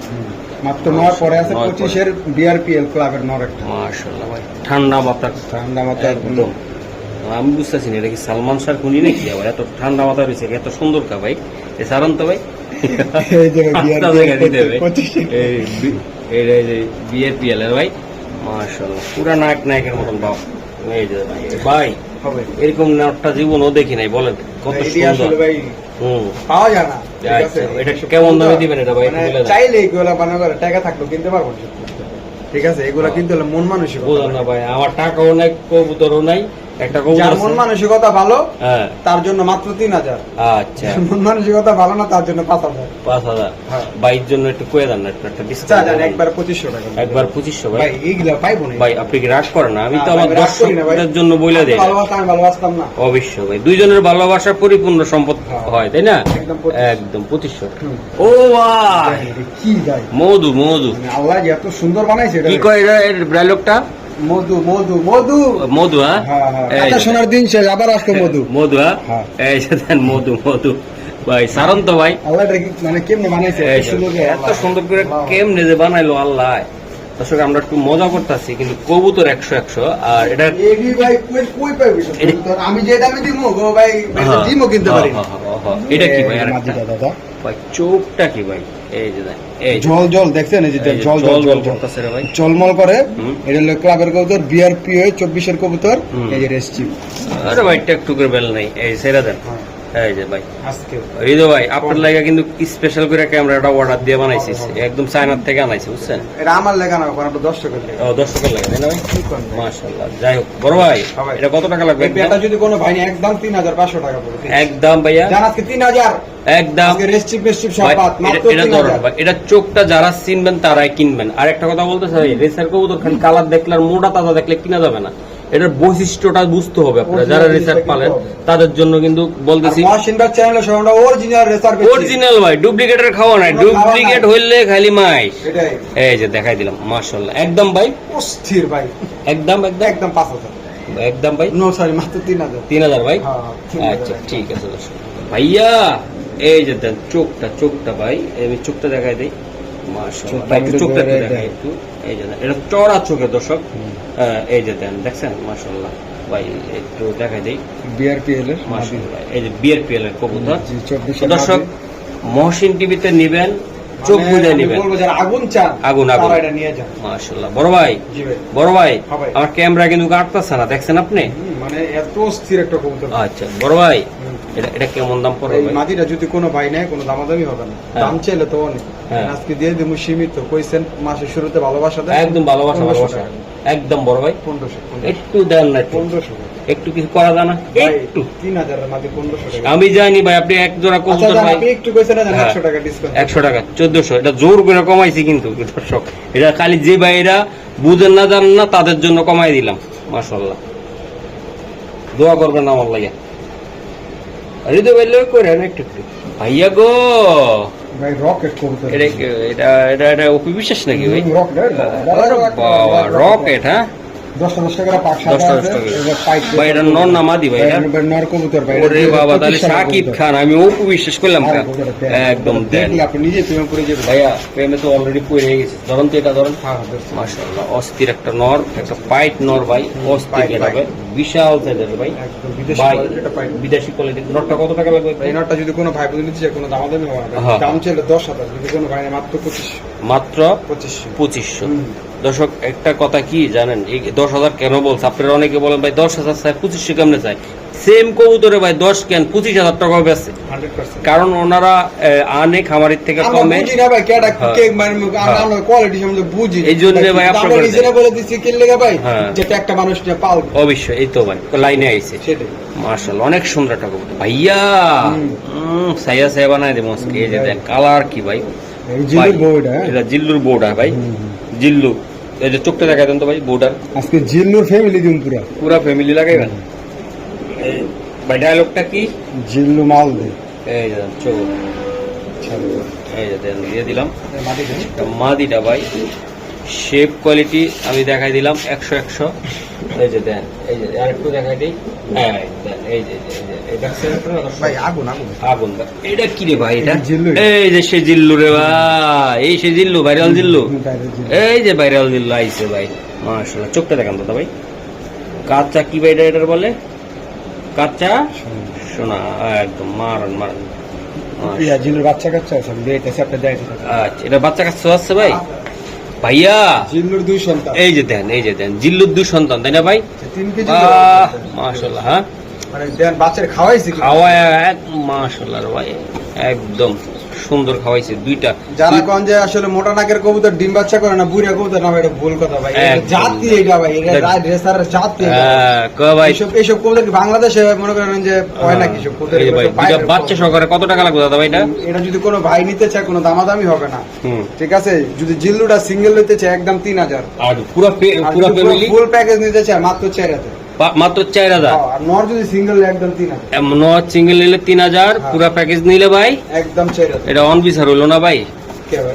[SPEAKER 1] মাত্র নয় পরে আছে পঁচিশের বিআরপিএল ক্লাবের নর একটা।
[SPEAKER 2] ভাই ঠান্ডা মাথা
[SPEAKER 1] ঠান্ডা মাথায়
[SPEAKER 2] একদম। আমি বুঝতেছি না এটা কি সালমান শাহ খুনি নাকি? আবার এত ঠান্ডা মাথা রয়েছে এত সুন্দর কা ভাই? এ সারান তো ভাই।
[SPEAKER 1] এই যে
[SPEAKER 2] আস্তা জায়গা দিতে হবে।
[SPEAKER 1] BRPL পঁচিশে।
[SPEAKER 2] এই বি- এই যে- এই যে বিএপিএল এর ভাই। পুরা নায়ক নায়কের মতন বাপ। এই যে ভাই ভাই এরকম নাটটা জীবনও দেখি নাই বলেন। কত সুন্দর।
[SPEAKER 1] ভাই
[SPEAKER 2] হুম।
[SPEAKER 1] পাওয়া যায় না?
[SPEAKER 2] এটা কেমন দামে দিবেন এটা ভাই?
[SPEAKER 1] মানে। চাইলে এগুলো মনে টাকা থাকল কিনতে পারব। ঠিক আছে এগুলা কিন্তু হলে মন
[SPEAKER 2] মানুষই না ভাই আমার টাকাও নাই কবুতরও নাই একটা
[SPEAKER 1] যার মন মানসিকতা ভালো
[SPEAKER 2] হ্যাঁ।
[SPEAKER 1] তার জন্য মাত্র তিন হাজার।
[SPEAKER 2] আচ্ছা।
[SPEAKER 1] মন মানসিকতা ভালো না তার জন্য পাঁচ হাজার।
[SPEAKER 2] পাঁচ হাজার?
[SPEAKER 1] হ্যাঁ।
[SPEAKER 2] বাইর জন্য একটু কয়ে দেন একটা ডিসকাউন্ট
[SPEAKER 1] একবার পঁচিশশো টাকা।
[SPEAKER 2] একবার পঁচিশশো ভাই।
[SPEAKER 1] ভাই এইগুলা পাইবো না।
[SPEAKER 2] ভাই আপনি কি রাগ করেন না? আমি তো আমার
[SPEAKER 1] ভাই, রাগ করি না ভাই।
[SPEAKER 2] দর্শকদের জন্য বলে দেই।
[SPEAKER 1] ভালোবাসতাম আমি ভালোবাসতাম না।
[SPEAKER 2] অবশ্য ভাই। দুইজনের ভালোবাসা পরিপূর্ণ সম্পদ
[SPEAKER 1] হ্যাঁ।
[SPEAKER 2] হয় তাই না?
[SPEAKER 1] একদম পঁচিশশো।
[SPEAKER 2] ও
[SPEAKER 1] কি ভাই?
[SPEAKER 2] মধু মধু।
[SPEAKER 1] মানে আল্লাহ এত সুন্দর বানাইছে
[SPEAKER 2] কি কয় এর ডায়লগটা
[SPEAKER 1] মধু মধু মধু
[SPEAKER 2] মধু হ্যাঁ
[SPEAKER 1] হ্যাঁ হ্যাঁ
[SPEAKER 2] এই
[SPEAKER 1] আচ্ছা সোনার দিন শেষ আবার আজকে মধু
[SPEAKER 2] মধু হ্যাঁ
[SPEAKER 1] হ্যাঁ।
[SPEAKER 2] এই মধু মধু ভাই সারন তো ভাই
[SPEAKER 1] আল্লাহ মানে কেমনে বানাইছে এত সুন্দর করে
[SPEAKER 2] এত
[SPEAKER 1] আল্লাহ।
[SPEAKER 2] সুন্দর করে
[SPEAKER 1] আল্লাহ।
[SPEAKER 2] কেমনে যে বানাইলো আল্লাহ তো দর্শক আমরা একটু মজা করতেছি কিন্তু কবুতর একশো একশো আর এটা?
[SPEAKER 1] আমি যে দামে দিমু ভাই
[SPEAKER 2] হ্যাঁ,
[SPEAKER 1] কিনতে পারি না।
[SPEAKER 2] হ্যাঁ, হ্যাঁ, হ্যাঁ, হ্যাঁ। এটা কি ভাই
[SPEAKER 3] দাদা
[SPEAKER 2] ভাই চোখটা কি ভাই এই যে এই
[SPEAKER 3] জল জল দেখছেন? এই যে জল জল জল
[SPEAKER 2] করতেছে রে ভাই।
[SPEAKER 3] জলমল করে। এটা হলো ক্লাবের কবুতর বিআরপি হয়ে চব্বিশের কবুতর। এই যে রেস্টিভ
[SPEAKER 2] আরে ভাই একটু করে বেল নাই। এই সেরা দেন। এই যে ভাই।
[SPEAKER 3] আজকে।
[SPEAKER 2] হৃদয় ভাই আপনার লাগে কিন্তু স্পেশাল করে ক্যামেরাটা অর্ডার দিয়ে বানাইছি একদম চায়নার থেকে আনাইছি বুঝছেন?
[SPEAKER 1] এটা আমার লেখা না কোনো দর্শকের লেখা
[SPEAKER 2] ও দর্শকের লাগে তাই না ভাই? মাশাআল্লাহ। যাই হোক বড় ভাই এটা কত টাকা লাগবে
[SPEAKER 1] এই যদি কোনো ভাই একদম তিন হাজার পাঁচশো টাকা পড়বে
[SPEAKER 2] একদম ভাইয়া।
[SPEAKER 1] জান আজকে তিন হাজার।
[SPEAKER 2] একদম।
[SPEAKER 1] আজকে রেস্ট্রিপ রেস্ট্রিপ সব
[SPEAKER 2] ভাই,
[SPEAKER 1] বাদ
[SPEAKER 2] এটা-
[SPEAKER 1] মাত্র
[SPEAKER 2] এটা
[SPEAKER 1] তিন
[SPEAKER 2] ধরুন
[SPEAKER 1] হাজার।
[SPEAKER 2] ভাই, এটা চোখটা যারা চিনবেন তারাই কিনবেন। আর একটা কথা বলতে চাই রেসার কবুতর খালি কালার দেখলে আর মোটা তাজা দেখলে কিনা যাবে না। এটার বৈশিষ্ট্যটা বুঝতে হবে আপনারা যারা রেসার পালেন তাদের জন্য কিন্তু বলতেছি
[SPEAKER 1] অরিজিনাল
[SPEAKER 2] ভাই ডুপ্লিকেটের খাওয়া নাই। ডুপ্লিকেট হইলে খালি
[SPEAKER 1] এটাই।
[SPEAKER 2] এই যে দেখাই দিলাম মাশাআল্লাহ। একদম ভাই?
[SPEAKER 1] অস্থির ভাই।
[SPEAKER 2] একদম একদম?
[SPEAKER 1] একদম পাঁচ হাজার।
[SPEAKER 2] একদম ভাই?
[SPEAKER 1] নো সরি মাত্র তিন হাজার।
[SPEAKER 2] তিন হাজার ভাই?
[SPEAKER 1] হ্যাঁ,
[SPEAKER 2] আচ্ছা ঠিক আছে দর্শক। ভাইয়া এই যে দেন চোখটা চোখটা ভাই আমি চোখটা দেখাই দিই। মাশাআল্লাহ
[SPEAKER 3] চোখটা
[SPEAKER 2] দেখাই একটু। এই যে এটা চড়া চোখে দর্শক এই যে দেন দেখছেন? মাশাআল্লাহ। ভাই একটু দেখাই দিই।
[SPEAKER 3] বিআরপি এর
[SPEAKER 2] এই যে বিআরপিএল এর কবুতর।
[SPEAKER 3] জি, 24
[SPEAKER 2] তো দর্শক মহসিন টিভিতে নিবেন চোখ
[SPEAKER 1] মানে
[SPEAKER 2] বুঝে নিবেন।
[SPEAKER 1] আগুন চান
[SPEAKER 2] আগুন, আগুন।
[SPEAKER 1] যান।
[SPEAKER 2] বড় ভাই বড় ভাই
[SPEAKER 1] হ্যাঁ
[SPEAKER 2] আমার ক্যামেরা কিন্তু কাটতেছে না দেখছেন আপনি?
[SPEAKER 1] মানে এত স্থির একটা কবুতর।
[SPEAKER 2] আচ্ছা বড় ভাই। এটা এটা কেমন দাম পড়বে?
[SPEAKER 1] এই
[SPEAKER 2] ভাই
[SPEAKER 1] যদি কোনো ভাই নেয় কোনো দামাদামি হবে না।
[SPEAKER 2] হ্যাঁ।
[SPEAKER 1] দাম চাইলে তো অনেক।
[SPEAKER 2] হ্যাঁ।
[SPEAKER 1] আজকে দিয়ে দিবো সীমিত। কইছেন মাসের শুরুতে ভালোবাসা
[SPEAKER 2] একদম ভালোবাসা ভালোবাসা। একদম বড় ভাই। একটু দেন না একটু। কিছু করা যায় না? একটু।
[SPEAKER 1] মাঝে
[SPEAKER 2] আমি জানি ভাই আপনি এক জোড়া
[SPEAKER 1] আচ্ছা
[SPEAKER 2] কবুতর ভাই।
[SPEAKER 1] আপনি একটু কইছেন না
[SPEAKER 2] হ্যাঁ।
[SPEAKER 1] একশো টাকা ডিসকাউন্ট
[SPEAKER 2] একশো টাকা চোদ্দশো। এটা জোর করে কমাইছি কিন্তু দর্শক। এটা খালি যে ভাইরা বুঝেন না জানেন না তাদের জন্য কমাই দিলাম। মাসাল্লাহ দোয়া করবেন আমার লাগে। হৃদয় ভাই লই করেন একটু একটু ভাইয়া গো! এটা এটা এটা অপি বিশ্বাস নাকি ভাই? বাবা রকেট হ্যাঁ?
[SPEAKER 3] দশটা দশ টাকা
[SPEAKER 2] ভাই এটা নর না মাদি ভাই
[SPEAKER 3] নর কবুতর ভাই
[SPEAKER 2] ওরে বাবা তাহলে সাকিব খান আমি অপু বিশ্বাস করলাম একদম দেন
[SPEAKER 3] আপনি নিজে প্রেম করে যাবেন।
[SPEAKER 2] ভাইয়া প্রেমে তো অলরেডি পড়ে গেছে। ধরুন তো এটা ধরুন।
[SPEAKER 1] হ্যাঁ হ্যাঁ
[SPEAKER 2] অস্থির একটা নর একটা পাইট নর ভাই অস্থির এটা। ভাই। বিশাল সাইজের ভাই।
[SPEAKER 1] বিদেশি
[SPEAKER 2] নটটা কত টাকা লাগবে
[SPEAKER 1] এই নটটা যদি কোনো ভাই বলে কোনো দাম হবে
[SPEAKER 2] হ্যাঁ।
[SPEAKER 1] দাম চাইলে দশ হাজার যদি কোনো ভাই মাত্র পঁচিশ
[SPEAKER 2] মাত্র
[SPEAKER 1] পঁচিশশো।
[SPEAKER 2] পঁচিশশো। দর্শক একটা কথা কি জানেন? এই দশ হাজার কেন বলছে? আপনারা অনেকে বলেন ভাই দশ হাজার চাই পঁচিশশো কেমনে চাই সেম কবুতরে ভাই দশ কেন পঁচিশ হাজার টাকা বেছে কারণ ওনারা আনে খামারের থেকে কমে। হ্যাঁ।
[SPEAKER 1] মানে
[SPEAKER 2] হ্যাঁ। এই জন্যে ভাই হ্যাঁ।
[SPEAKER 1] যেটা একটা মানুষ
[SPEAKER 2] অবশ্যই এই তো ভাই লাইনে আইছে। মার্শাল অনেক সুন্দর একটা কবুতর। ভাইয়া সাইয়া সাইয়া বানায় দেবো এই যে দেন কালার কি ভাই? এটা জিল্লুর বউডা ভাই। জিল্লু এই যে চোখটা দেখা দেন তো ভাই বউডার
[SPEAKER 3] আজকে জিল্লুর ফ্যামিলি দিন পুরা।
[SPEAKER 2] পুরা ফ্যামিলি লাগাইবেন? ভাই ডায়লগটা কি
[SPEAKER 3] জিল্লু মাল দে
[SPEAKER 2] এই যে চোখ এই যে দেন দিয়ে দিলাম মাদিটা ভাই শেপ কোয়ালিটি আমি দেখাই দিলাম একশো একশো এই যে দেন এই যে আরেকটু দেখাই দিই হ্যাঁ এই যে এই যে এই দেখছেন আপনারা দর্শক?
[SPEAKER 1] ভাই আগুন আগুন
[SPEAKER 2] আগুন ভাই। এটা কি রে ভাই এটা। এই যে সে জিল্লু রে ভাই এই সে জিল্লু ভাইরাল জিল্লু। এই যে ভাইরাল জিল্লু আইছে ভাই মাশাআল্লাহ চোখটা দেখান তো ভাই কাঁচা কি ভাই এটা এটার বলে কাঁচা সোনা একদম মারণ মারন। মাশাআল্লাহ।
[SPEAKER 3] বাচ্চা কাচ্চা আছে দেখতেছি আপনি
[SPEAKER 2] আচ্ছা এটা বাচ্চা কাচ্চা আছে ভাই? ভাইয়া!
[SPEAKER 1] জিল্লুর দুই সন্তান।
[SPEAKER 2] এই যে দেন এই যে দেন জিল্লুর দুই সন্তান তাই না ভাই?
[SPEAKER 1] তিন কেজি
[SPEAKER 2] মাশাআল্লাহ হ্যাঁ?
[SPEAKER 1] মানে দেন বাচ্চার খাওয়াইছি
[SPEAKER 2] মাশাআল্লাহ ভাই একদম। সুন্দর খাওয়াইছে দুইটা।
[SPEAKER 1] যারা কোন যে আসলে মোটা নাকের কবুতর ডিম বাচ্চা করে না বুড়া কবুতর না এটা ভুল কথা ভাই। এটা। জাতি এটা ভাই। এটা রেসারের জাতি এটা।
[SPEAKER 2] হ্যাঁ, ক ভাই?
[SPEAKER 1] এইসব এইসব কবুতর বাংলাদেশে মনে করেন যে হয় না কিছু কবুতর? এগুলো
[SPEAKER 2] বাচ্চা। সহকারে কত টাকা লাগবে দাদা ভাই এটা?
[SPEAKER 1] এটা যদি কোনো ভাই নিতে চায় কোনো দামাদামি হবে না। ঠিক আছে? যদি জিল্লুটা সিঙ্গেল নিতে চায় একদম তিন হাজার।
[SPEAKER 2] আর পুরো পুরো ফ্যামিলি
[SPEAKER 1] ফুল প্যাকেজ নিতে চায় মাত্র চার হাজার।
[SPEAKER 2] মাত্র চার হাজার।
[SPEAKER 1] নর যদি সিঙ্গেল একদম তিন
[SPEAKER 2] সিঙ্গেল নিলে তিন হাজার
[SPEAKER 1] হ্যাঁ।
[SPEAKER 2] পুরো প্যাকেজ নিলে ভাই?
[SPEAKER 1] একদম চার
[SPEAKER 2] এটা অন বিচার হলো না ভাই?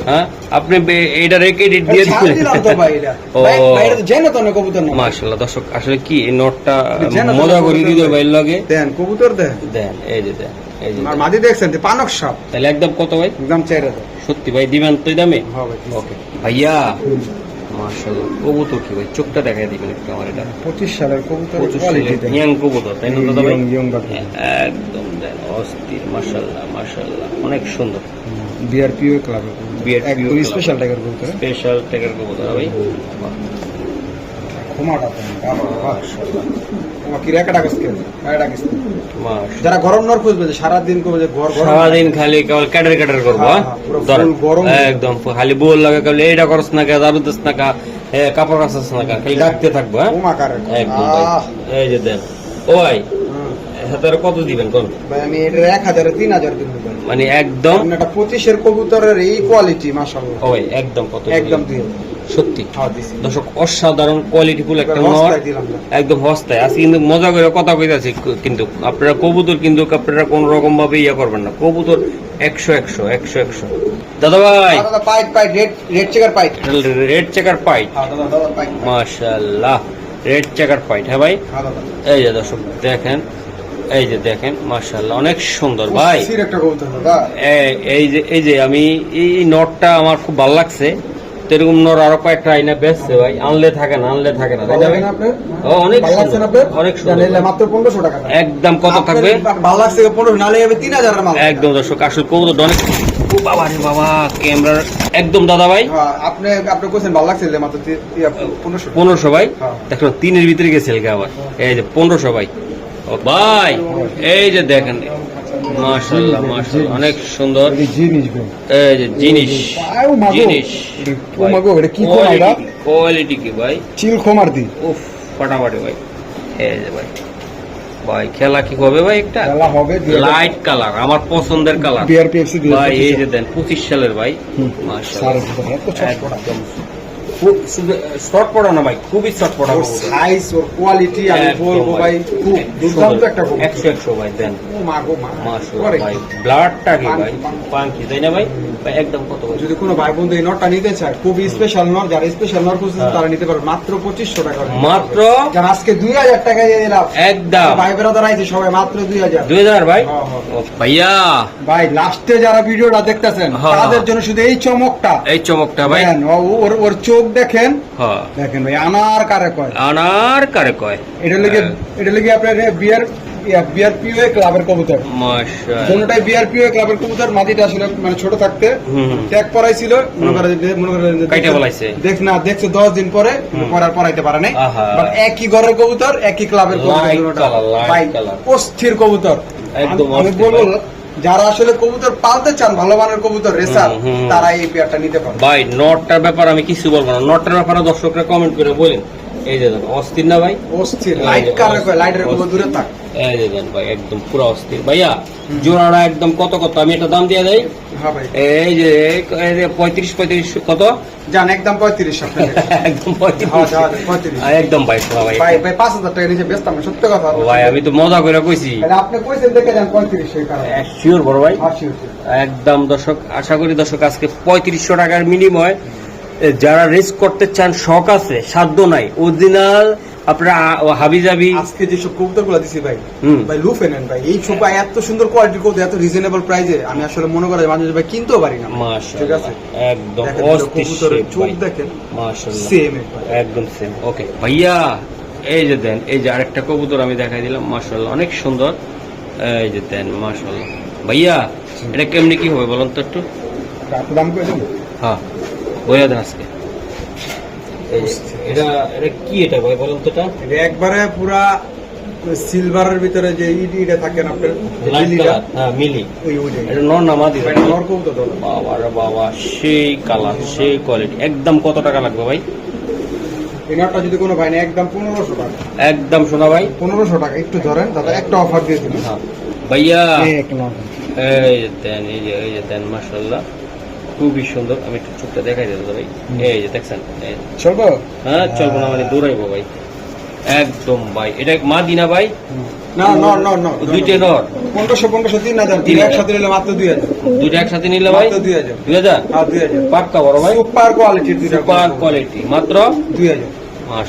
[SPEAKER 2] হ্যাঁ আপনি এটা রেখে এডিট দিয়ে দর্শক আসলে কি এই নোটটা মজা করে দিতে
[SPEAKER 1] ভাই।
[SPEAKER 2] ভাই লাগে।
[SPEAKER 1] দেন কবুতর দেন।
[SPEAKER 2] দেন এই যে দেন এই যে
[SPEAKER 1] মাদি দেখছেন পানক সাপ।
[SPEAKER 2] তাহলে একদম কত ভাই?
[SPEAKER 1] একদম চার হাজার।
[SPEAKER 2] সত্যি ভাই দিবেন তো দামে?
[SPEAKER 1] হ্যাঁ
[SPEAKER 2] ওকে ভাইয়া। মাশাআল্লাহ কবুতর কি ভাই? চোখটা দেখাই দিবেন একটু আমার এটা।
[SPEAKER 3] পঁচিশ সালের কবুতর কোয়ালিটি
[SPEAKER 2] ইয়াং কবুতর তাই না দাদা ভাই?
[SPEAKER 3] বাকি
[SPEAKER 2] একদম দেন অস্থির মাশাআল্লাহ মাশাআল্লাহ অনেক সুন্দর।
[SPEAKER 3] বিআরপিও একদম
[SPEAKER 2] club।
[SPEAKER 3] স্পেশাল টাইগার কবুতর
[SPEAKER 2] স্পেশাল টেকার কবুতর ভাই?
[SPEAKER 1] যারা গরম নর খুঁজবে সারাদিন করবে ঘর
[SPEAKER 2] সারাদিন খালি কেবল ক্যাটার ক্যাটার করব
[SPEAKER 1] হ্যাঁ,
[SPEAKER 2] হ্যাঁ?
[SPEAKER 1] গরম।
[SPEAKER 2] একদম খালি বল লাগে খালি এইটা করস না কে দারু দিস না কা কাপড় কাছাস না কা খালি ডাকতে থাকব হ্যাঁ? একদম এই যে দেন। ও ভাই কত দিবেন কোন?
[SPEAKER 1] ভাই আমি এটা এক হাজারে তিন হাজার
[SPEAKER 2] মানে একদম
[SPEAKER 1] একটা পঁচিশের কবুতরের এই কোয়ালিটি মাসাল্লাহ
[SPEAKER 2] ও ভাই একদম কত
[SPEAKER 1] একদম দুই
[SPEAKER 2] সত্যি।
[SPEAKER 1] হ্যাঁ
[SPEAKER 2] দর্শক অসাধারণ কোয়ালিটিফুল একটা নর। একদম হস্তায়। আজকে কিন্তু মজা করে কথা কইতাছি কিন্তু আপনারা কবুতর কিন্তু আপনারা কোন রকম ভাবে ইয়া করবেন না। কবুতর একশো একশো একশো একশো। দাদা ভাই!
[SPEAKER 1] হ্যাঁ, pint pint red red checker pint.
[SPEAKER 2] Red checker pint.
[SPEAKER 1] হ্যাঁ
[SPEAKER 2] মাশাল্লাহ রেড চেকার পাইট হ্যাঁ ভাই? এই যে দর্শক দেখেন। এই যে দেখেন মাশাল্লাহ অনেক সুন্দর ভাই। এই যে এই যে আমি এই নটটা আমার খুব ভালো লাগছে। তো এরকম নর আরও কয়েকটা আইনা বেচছে ভাই। আনলে থাকে না আনলে থাকে না তাই অনেক অনেক
[SPEAKER 1] মাত্র পনেরোশো টাকা
[SPEAKER 2] একদম কত থাকবে?
[SPEAKER 1] ভালো লাগছে পনেরোশো নালে যাবে তিন হাজারের মাল
[SPEAKER 2] একদম দর্শক আসল অনেক বাবা রে বাবা ক্যামেরার একদম দাদা ভাই।
[SPEAKER 1] হ্যাঁ, আপনি আপনি কোথায় ভালো লাগছে যে মাত্র পনেরোশো।
[SPEAKER 2] পনেরোশো ভাই।
[SPEAKER 1] হ্যাঁ।
[SPEAKER 2] দেখো তিনের ভিতরে গেছে আবার। এই যে পনেরোশো ভাই। ভাই এই যে দেখেন মাশাল্লাহ মাশাল্লাহ অনেক সুন্দর।
[SPEAKER 3] এই জিনিস
[SPEAKER 2] যে জিনিস জিনিস।
[SPEAKER 3] মাগো, এটা কি এটা?
[SPEAKER 2] কোয়ালিটি কি ভাই?
[SPEAKER 3] চিল খমার দি।
[SPEAKER 2] উফ ফাটাফাটি ভাই। এই যে ভাই ভাই খেলা কি হবে ভাই একটা?
[SPEAKER 3] খেলা হবে
[SPEAKER 2] লাইট কালার আমার পছন্দের কালার
[SPEAKER 3] বিআরপিএফসি দিয়ে
[SPEAKER 2] ভাই এই যে দেন পঁচিশ সালের ভাই। মাশাআল্লাহ। একদম। খুব শর্ট পড়া ভাই খুবই শর্ট পড়া
[SPEAKER 1] সাইজ ওর কোয়ালিটি আমি বলব ভাই খুব দুর্দান্ত একটা কবুতর।
[SPEAKER 2] একশো একশো ভাই দেন।
[SPEAKER 1] মা গো মা।
[SPEAKER 2] ভাই ব্লাডটা কি ভাই?
[SPEAKER 1] পাঙ্কি,
[SPEAKER 2] পাঙ্কি তাই না ভাই? ভাই একদম কত
[SPEAKER 1] যদি কোনো ভাই বন্ধু এই নটটা নিতে চায় খুবই স্পেশাল নট যারা স্পেশাল নট খুঁজছে। তারা নিতে পারবে। মাত্র পঁচিশশো টাকা
[SPEAKER 2] মাত্র?
[SPEAKER 1] যারা আজকে দুই হাজার টাকা দিয়ে দিলাম
[SPEAKER 2] একদম।
[SPEAKER 1] ভাই আইছে সবাই মাত্র
[SPEAKER 2] ভাই?
[SPEAKER 1] হ্যাঁ, হ্যাঁ।
[SPEAKER 2] ভাইয়া।
[SPEAKER 1] ভাই লাস্টে যারা ভিডিওটা দেখতেছেন
[SPEAKER 2] হ্যাঁ।
[SPEAKER 1] তাদের জন্য শুধু এই চমকটা।
[SPEAKER 2] এই চমকটা ভাই।
[SPEAKER 1] ওর ওর চোখ দেখেন
[SPEAKER 2] হ্যাঁ
[SPEAKER 1] দেখেন ভাই আনার কারে কয়
[SPEAKER 2] আনার কারে কয়
[SPEAKER 1] এটা লেগে
[SPEAKER 2] হ্যাঁ।
[SPEAKER 1] এটা লেগে আপনার বিয়ার ক্লাবের কবুতর
[SPEAKER 2] মাশাআল্লাহ
[SPEAKER 1] কোনটাই ক্লাবের কবুতর মাটিটা আসলে মানে ছোট থাকতে। ট্যাগ পরাইছিল মনে করেন যে মনে করেন
[SPEAKER 2] কাইটা বলাইছে।
[SPEAKER 1] দেখ না দেখছে দশ দিন পরে পরার পরাইতে পারে নাই। একই ঘরের কবুতর একই ক্লাবের কবুতর। অস্থির কবুতর
[SPEAKER 2] একদম
[SPEAKER 1] আমি- বলব। যারা আসলে কবুতর পালতে চান ভালো মানের কবুতর রেসার। তারা এই পেয়ারটা নিতে পারে
[SPEAKER 2] ভাই নটটার ব্যাপার আমি কিছু বলব না। নটটার ব্যাপারে দর্শকরা কমেন্ট করে বলেন। এই যে অস্থির না ভাই?
[SPEAKER 1] অস্থির
[SPEAKER 2] এই
[SPEAKER 1] লাইট
[SPEAKER 2] যে
[SPEAKER 1] কয়? লাইটের
[SPEAKER 2] অস্থির।
[SPEAKER 1] দূরে থাক।
[SPEAKER 2] এই যে ভাই একদম পুরো অস্থির। ভাইয়া জোড়াটা একদম কত কত? আমি একটা দাম দিয়ে দেই।
[SPEAKER 1] হ্যাঁ ভাই।
[SPEAKER 2] এই যে এই কত?
[SPEAKER 1] একদম পঁয়ত্রিশ আপনাদের
[SPEAKER 2] একদম পঁয়ত্রিশ।
[SPEAKER 1] যাওয়া যায়, পঁয়ত্রিশ।
[SPEAKER 2] আহ, একদম ভাই ভাই
[SPEAKER 1] ভাই ভাই পাঁচ হাজার টাকা নিচে বেচতাম না, কথা।
[SPEAKER 2] ভাই আমি তো মজা করে কইছি।
[SPEAKER 1] আপনি কইছেন দেখে যান পঁয়ত্রিশ সেই কারণে।
[SPEAKER 2] শিওর বড় ভাই।
[SPEAKER 1] হ্যাঁ।
[SPEAKER 2] একদম দর্শক আশা করি দর্শক আজকে পঁয়ত্রিশশো টাকার বিনিময় এ, যারা রেস করতে চান শখ আছে সাধ্য নাই। অরিজিনাল আপনারা হাবিজাবি।
[SPEAKER 1] আজকে যে সব কবুতরগুলো দিছি ভাই। ভাই লুফে নেন ভাই। এই সব ভাই এত সুন্দর কোয়ালিটির কবুতর এত রিজনেবল প্রাইসে আমি আসলে মনে করি মাঝে মাঝে ভাই কিনতেও পারি না ঠিক আছে?
[SPEAKER 2] একদম
[SPEAKER 1] কবুতরের চোখ দেখেন
[SPEAKER 2] মাশাআল্লাহ।
[SPEAKER 1] সেম
[SPEAKER 2] একদম সেম ওকে ভাইয়া এই যে দেন এই যে আরেকটা কবুতর আমি দেখাই দিলাম মাশাআল্লাহ অনেক সুন্দর। এই যে দেন মাশাআল্লাহ। ভাইয়া এটা কেমনি কি হবে বলুন তো একটু?
[SPEAKER 1] দাম করে দেবো?
[SPEAKER 2] হ্যাঁ। বইয়া আজকে। এটা এটা কি এটা ভাই বলুন তো এটা?
[SPEAKER 1] একবারে পুরা সিলভারের ভিতরে যে ইট ইটা থাকে না আপনার
[SPEAKER 2] কালার হ্যাঁ মিলি।
[SPEAKER 1] ওই ওইটাই
[SPEAKER 2] এটা নর না মাদি।
[SPEAKER 1] ভাই, নর কবুতর তো।
[SPEAKER 2] বাবা রে বাবা সেই কালার সেই কোয়ালিটি একদম কত টাকা লাগবে ভাই?
[SPEAKER 1] এই নটটা যদি কোনো ভাই না একদম পনেরোশো টাকা।
[SPEAKER 2] একদম শোনা ভাই।
[SPEAKER 1] পনেরোশো টাকা একটু ধরেন দাদা একটা অফার দিয়ে দিন।
[SPEAKER 2] হ্যাঁ। ভাইয়া
[SPEAKER 3] এই নাও।
[SPEAKER 2] এই যে দেন এই যে এই যে দেন মাশাল্লাহ খুবই সুন্দর। আমি একটু চোখটা দেখাই দেবো ভাই। এই যে দেখছেন
[SPEAKER 3] চলবো?
[SPEAKER 2] হ্যাঁ চলবো না মানে দৌড়াইবো ভাই। একদম ভাই। এটা মা দিনা ভাই?
[SPEAKER 1] না নর
[SPEAKER 2] দুইটে নর।
[SPEAKER 1] তিন হাজার। একসাথে নিলে মাত্র দুই হাজার।
[SPEAKER 2] দুইটা একসাথে নিলে ভাই?
[SPEAKER 1] মাত্র দুই হাজার।
[SPEAKER 2] দুই হাজার?
[SPEAKER 1] হ্যাঁ
[SPEAKER 2] পাক্কা বড় ভাই।
[SPEAKER 1] সুপার কোয়ালিটির দুইটা
[SPEAKER 2] সুপার কোয়ালিটি মাত্র?
[SPEAKER 1] দুই হাজার।
[SPEAKER 2] মাস